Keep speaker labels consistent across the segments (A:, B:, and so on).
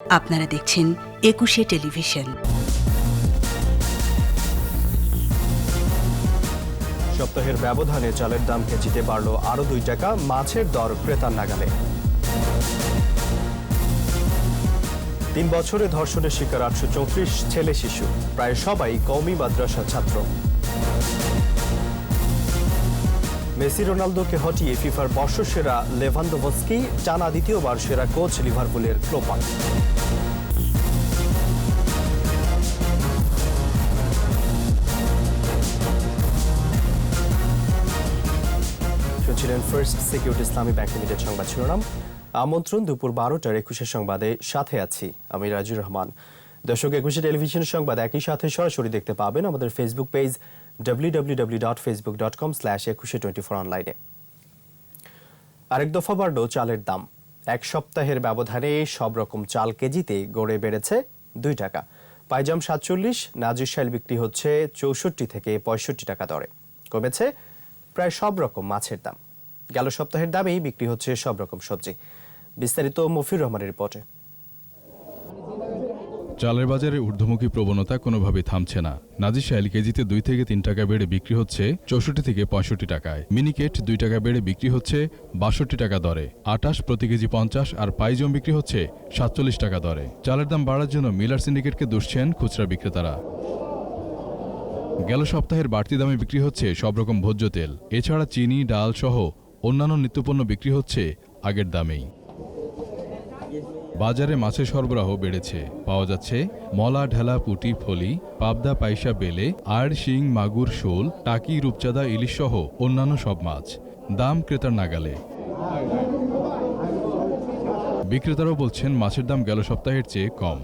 A: আপনারা দেখছেন একুশে টেলিভিশন।
B: সপ্তাহের ব্যবধানে চালের দাম কেজিতে বাড়লো আরও দুই টাকা, মাছের দর ক্রেতার নাগালে। তিন বছরে ধর্ষণের শিকার আটশো চৌত্রিশ ছেলে শিশু, প্রায় সবাই কওমি মাদ্রাসার ছাত্র। মেসি রোনালদোকে হটিয়ে ফিফার বর্ষসেরা লেভান্দোভস্কি টানা দ্বিতীয়বার সেরা কোচ লিভারপুলের ক্লোপান শুনছিলেন First Security Islami Bank Limited সংবাদ শিরোনাম। আমন্ত্রণ দুপুর বারোটার একুশে সংবাদে সাথে আছি আমি রাজুর রহমান। দর্শক, একুশে টেলিভিশন সংবাদ একই সাথে সরাসরি দেখতে পাবেন আমাদের Facebook page W W W dot Facebook dot com slash Ekushey twenty four অনলাইনে আরেক দফা বাড়ল চালের দাম। এক সপ্তাহের ব্যবধানে সব রকম চাল কেজিতে গড়ে বেড়েছে দুই টাকা। পাইজাম সাতচল্লিশ, নাজির শাইল বিক্রি হচ্ছে চৌষট্টি থেকে পঁয়ষট্টি টাকা দরে। কমেছে প্রায় সব রকম মাছের দাম। গেল সপ্তাহের দামেই বিক্রি হচ্ছে সব রকম সবজি। বিস্তারিত মফির রহমানের রিপোর্টে।
C: চালের বাজারে ঊর্ধ্বমুখী প্রবণতা কোনোভাবেই থামছে না। নাজির শাইল কেজিতে দুই থেকে তিন টাকা বেড়ে বিক্রি হচ্ছে চৌষট্টি থেকে পঁয়ষট্টি টাকায়। মিনিকেট দুই টাকা বেড়ে বিক্রি হচ্ছে বাষট্টি টাকা দরে। আটাশ প্রতি কেজি পঞ্চাশ আর পাইজম বিক্রি হচ্ছে সাতচল্লিশ টাকা দরে। চালের দাম বাড়ার জন্য মিলার সিন্ডিকেটকে দুষছেন খুচরা বিক্রেতারা। গেল সপ্তাহের বাড়তি দামে বিক্রি হচ্ছে সব রকম ভোজ্য তেল। এছাড়া চিনি, ডাল সহ অন্যান্য নিত্যপণ্য বিক্রি হচ্ছে আগের দামেই। বাজারে মাছের সরবরাহ বেড়েছে। পাওয়া যাচ্ছে মলা, ঢেলা, পুটি, ফলি, পাবদা, পাইসা, বেলে আর শিং, মাগুর, শোল, টাকি, রূপচাঁদা ইলিশ সহ অন্যান্য সব মাছ। দাম ক্রেতার নাগালে। বিক্রেতারাও বলছেন, মাছের দাম গেল সপ্তাহের চেয়ে কম।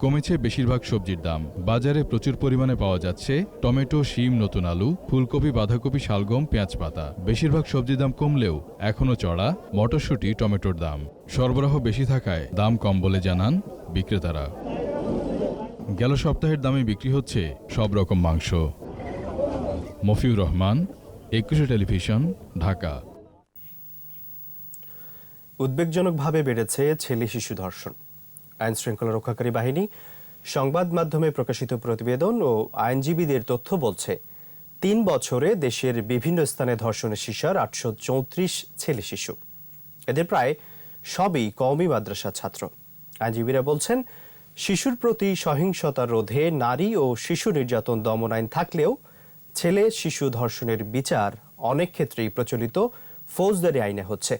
C: কমেছে বেশিরভাগ সবজির দাম। বাজারে প্রচুর পরিমাণে পাওয়া যাচ্ছে টমেটো, শিম, নতুন আলু, ফুলকপি, বাঁধাকপি, শালগম, পেঁয়াজ পাতা। বেশিরভাগ সবজির দাম কমলেও এখনও চড়া মটরশুঁটি, টমেটোর দাম। সরবরাহ বেশি থাকায় দাম কম বলে জানান বিক্রেতারা। গেল সপ্তাহের দামে বিক্রি হচ্ছে সব রকম মাংস। মফিউর রহমান, একুশে টেলিভিশন, ঢাকা।
B: উদ্বেগজনকভাবে বেড়েছে ছেলে শিশু ধর্ষণ। আইন শৃঙ্খলা রক্ষাকারী বাহিনী, সংবাদ মাধ্যমে প্রকাশিত প্রতিবেদন ও আইনজীবীদের তথ্য বলছে, তিন বছরে দেশের বিভিন্ন স্থানে ধর্ষণের শিকার আটশো চৌত্রিশ ছেলে শিশু। এদের প্রায় সবই কওমি মাদ্রাসা ছাত্র। আইনজীবীরা বলছেন, শিশুর প্রতি সহিংসতা রোধে নারী ও শিশু নির্যাতন দমন আইন থাকলেও ছেলে শিশু ধর্ষণের বিচার অনেক ক্ষেত্রেই প্রচলিত, ফৌজদারি আইনে হচ্ছে।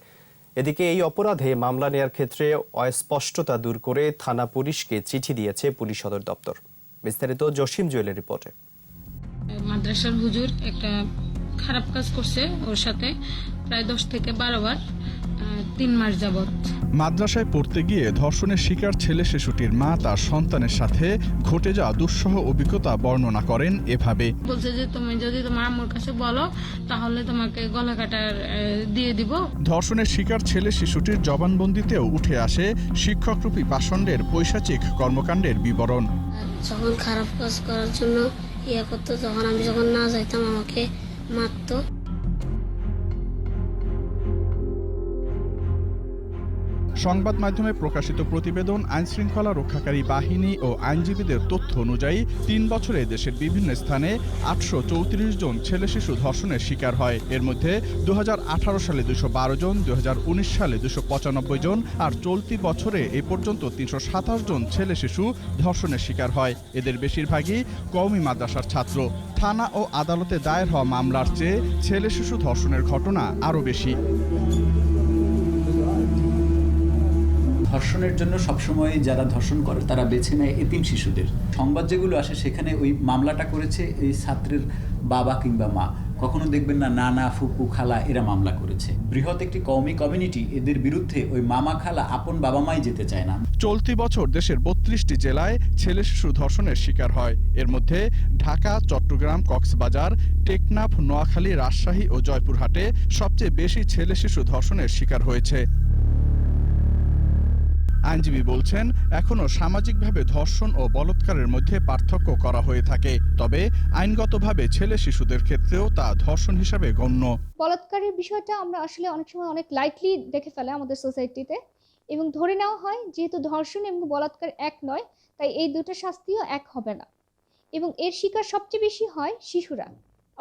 B: এদিকে এই অপরাধে মামলা নেয়ার ক্ষেত্রে অস্পষ্টতা দূর করে থানা পুলিশকে চিঠি দিয়েছে পুলিশ সদর দপ্তর। বিস্তারিত জসিম জুয়েলের রিপোর্টে।
D: মাদ্রাসার হুজুর একটা খারাপ কাজ করছে ওর সাথে। প্রায় দশ থেকে বারো বার তিন মাস যাবত
E: মাদ্রাসায় পড়তে গিয়ে ধর্ষণের শিকার ছেলে শিশুটির মা তার সন্তানের সাথে ঘটে যাওয়া দুঃসহ অভিজ্ঞতা বর্ণনা করেন এভাবে।
D: বলছে যে তুমি যদি তোমার আম্মুর কাছে বলো তাহলে তোমাকে গলা কাটার দিয়ে দিব।
E: ধর্ষণের শিকার ছেলে শিশুটির জবানবন্দিতেও উঠে আসে শিক্ষকরূপী পাষণ্ডের পৈশাচিক কর্মকাণ্ডের বিবরণ।
F: যখন খারাপ কাজ করার জন্য ইয়ে করতো তখন আমি যখন না যাইতাম আমাকে মারতো।
E: সংবাদ মাধ্যমে প্রকাশিত প্রতিবেদন, আইনশৃঙ্খলা রক্ষাকারী বাহিনী ও আইনজীবীদের তথ্য অনুযায়ী তিন বছরে দেশের বিভিন্ন স্থানে আটশো চৌত্রিশ জন ছেলে শিশু ধর্ষণের শিকার হয়। এর মধ্যে দুহাজার আঠারো সালে দুশো জন, দুহাজার উনিশ সালে দুশো জন আর চলতি বছরে এ পর্যন্ত তিনশো সাতাশ জন ছেলে শিশু ধর্ষণের শিকার হয়। এদের বেশিরভাগই কওমি মাদ্রাসার ছাত্র। থানা ও আদালতে দায়ের হওয়া মামলার চেয়ে ছেলে শিশু ধর্ষণের ঘটনা আরও বেশি।
G: ধর্ষণের জন্য সবসময় যারা ধর্ষণ করে, তারা বেছে নেয় এতিম শিশুদের। সংবাদ যেগুলো আসে, সেখানে ওই মামলাটা করেছে এই ছাত্রের বাবা কিংবা মা। কখনো দেখবেন না, নানা ফুপু খালা এরা মামলা করেছে। বৃহৎ একটি কওমি কমিউনিটি, এদের বিরুদ্ধে ওই মামা খালা আপন বাবা মাই যেতে চায় না।
E: চলতি বছর দেশের বত্রিশটি জেলায় ছেলে শিশু ধর্ষণের শিকার হয়। এর মধ্যে ঢাকা, চট্টগ্রাম, কক্সবাজার, টেকনাফ, নোয়াখালী, রাজশাহী ও জয়পুরহাটে সবচেয়ে বেশি ছেলে শিশু ধর্ষণের শিকার হয়েছে। আইনজীবী বলছেন, এখনও সামাজিকভাবে ধর্ষণ ও বলৎকারের মধ্যে পার্থক্য করা হয়ে থাকে। তবে আইনগতভাবে ছেলে শিশুদের ক্ষেত্রেও তা ধর্ষণ হিসাবে গণ্য।
H: বলাৎকারের বিষয়টা আমরা আসলে অনেক সময় অনেক লাইটলি দেখে ফেলে আমাদের সোসাইটিতে এবং ধরে নেওয়া হয়, যেহেতু ধর্ষণ এবং বলাৎকার এক নয়, তাই এই দুটো শাস্তিও এক হবে না। এবং এর শিকার সবচেয়ে বেশি হয় শিশুরা।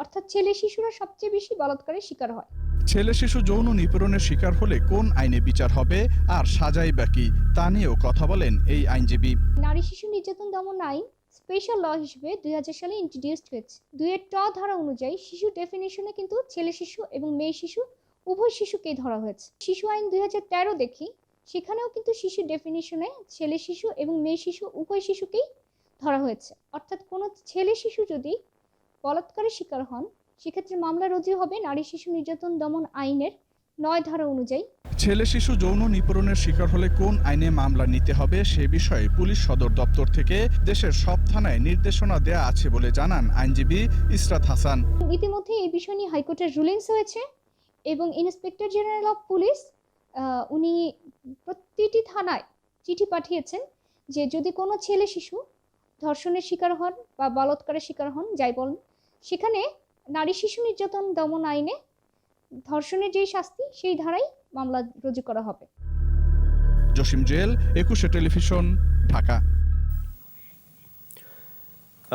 H: অর্থাৎ ছেলে শিশুরা সবচেয়ে বেশি বলাৎকারের শিকার হয়।
E: ছেলে শিশু যৌন নিপীড়নের শিকার হলে কোন আইনে বিচার হবে আর সাজাই বাকি তা নিয়েও কথা বলেন এই আইনজীবী।
H: নারী শিশু নির্যাতন দমন আইন স্পেশাল ল হিসেবে দু হাজার সালে ইন্ট্রোডিউসড হয়েছে। দুইয়ের ট ধারা অনুযায়ী শিশু ডেফিনেশনে কিন্তু ছেলে শিশু এবং মেয়ে শিশু উভয় শিশুকেই ধরা হয়েছে। শিশু আইন দুই হাজার তেরো দেখি সেখানেও কিন্তু শিশু ডেফিনেশনে ছেলে শিশু এবং মেয়ে শিশু উভয় শিশুকেই ধরা হয়েছে। অর্থাৎ কোনো ছেলে শিশু যদি বলাৎকারের শিকার হন। সেক্ষেত্রে মামলা রুজু হবে নারী শিশু নির্যাতন দমন আইনের নয় ধারা অনুযায়ী।
E: ছেলে শিশু যৌন নিপীড়নের শিকার হলে কোন আইনে মামলা নিতে হবে সে বিষয়ে পুলিশ সদর দপ্তর থেকে দেশের সব থানায় নির্দেশনা দেয়া আছে বলে জানান আইনজীবী ইসরাত হাসান।
H: ইতিমধ্যে এই বিষয় নিয়ে হাইকোর্টের রুলিংস হয়েছে এবং ইন্সপেক্টর জেনারেল অফ পুলিশ উনি প্রতিটি থানায় চিঠি পাঠিয়েছেন যে যদি কোনো ছেলে শিশু ধর্ষণের শিকার হন বা বলৎকারের শিকার হন যাই বলেন সেখানে নারী শিশু নির্যাতন দমন আইনে ধর্ষণের যেই শাস্তি সেই ধারাই মামলা রুজু করা হবে।
E: জসিম জেল একুশে টেলিভিশন ঢাকা।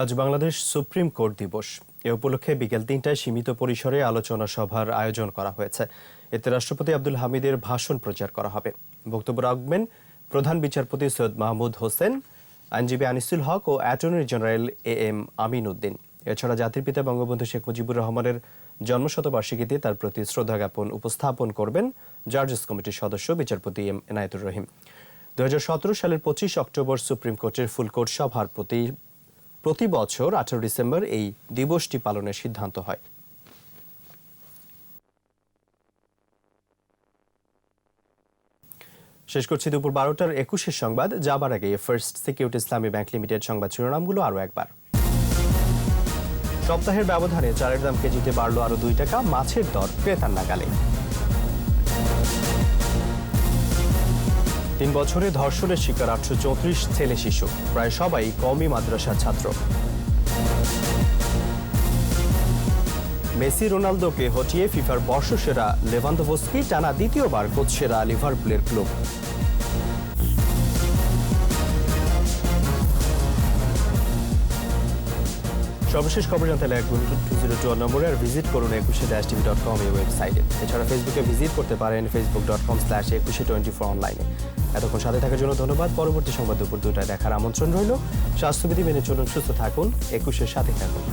B: আজ বাংলাদেশ সুপ্রিম কোর্ট দিবস। এ উপলক্ষে বিকেল তিনটায় সীমিত পরিসরে আলোচনা সভার আয়োজন করা হয়েছে। এতে রাষ্ট্রপতি আব্দুল হামিদের ভাষণ প্রচার করা হবে। বক্তব্য রাখবেন প্রধান বিচারপতি সৈয়দ মাহমুদ হোসেন আইনজীবী আনিসুল হক ও attorney general A M Amin Uddin. এছাড়া জাতির পিতা বঙ্গবন্ধু শেখ মুজিবুর রহমানের জন্মশতবার্ষিকীতে তার প্রতি শ্রদ্ধা জ্ঞাপন উপস্থাপন করবেন জার্জেস কমিটির সদস্য বিচারপতি এম এনায়েতুর রহিম। দু সালের পঁচিশ অক্টোবর সুপ্রিম কোর্টের ফুলকোর্ট সভার প্রতি প্রতি বছর আঠারো ডিসেম্বর এই দিবসটি পালনের সিদ্ধান্ত হয়। শেষ করছি দুপুর বারোটার একুশের সংবাদ। যাবার আগে First Security Islami Bank Limited সংবাদ শিরোনামগুলো আরও একবার। সপ্তাহের ব্যবধানে চালের দাম কেজিতে বাড়লো আরও দুই টাকা, মাছের দর ক্রেতার নাগালে। তিন বছরে ধর্ষণের শিকার আটশো চৌত্রিশ ছেলে শিশু, প্রায় সবাই কমই মাদ্রাসার ছাত্র। মেসি রোনালদোকে হটিয়ে ফিফার বর্ষসেরা লেভান্তোভস্কি টানা দ্বিতীয়বার কোচ সেরা লিভারপুলের ক্লব। সর্বশেষ খবর জানতে লাগবে টু জিরো টু নম্বরে আর ভিজিট করুন একুশে ড্যাশ টিভি ডট কম এই ওয়েবসাইটে এছাড়া ফেসবুকে ভিজিট করতে পারেন Facebook dot com slash Ekushey twenty four অনলাইনে এতক্ষণ সাথে থাকার জন্য ধন্যবাদ। পরবর্তী সংবাদ দুপুর দুটায় দেখার আমন্ত্রণ রইল। স্বাস্থ্যবিধি মেনে চলুন, সুস্থ থাকুন, একুশের সাথে থাকুন।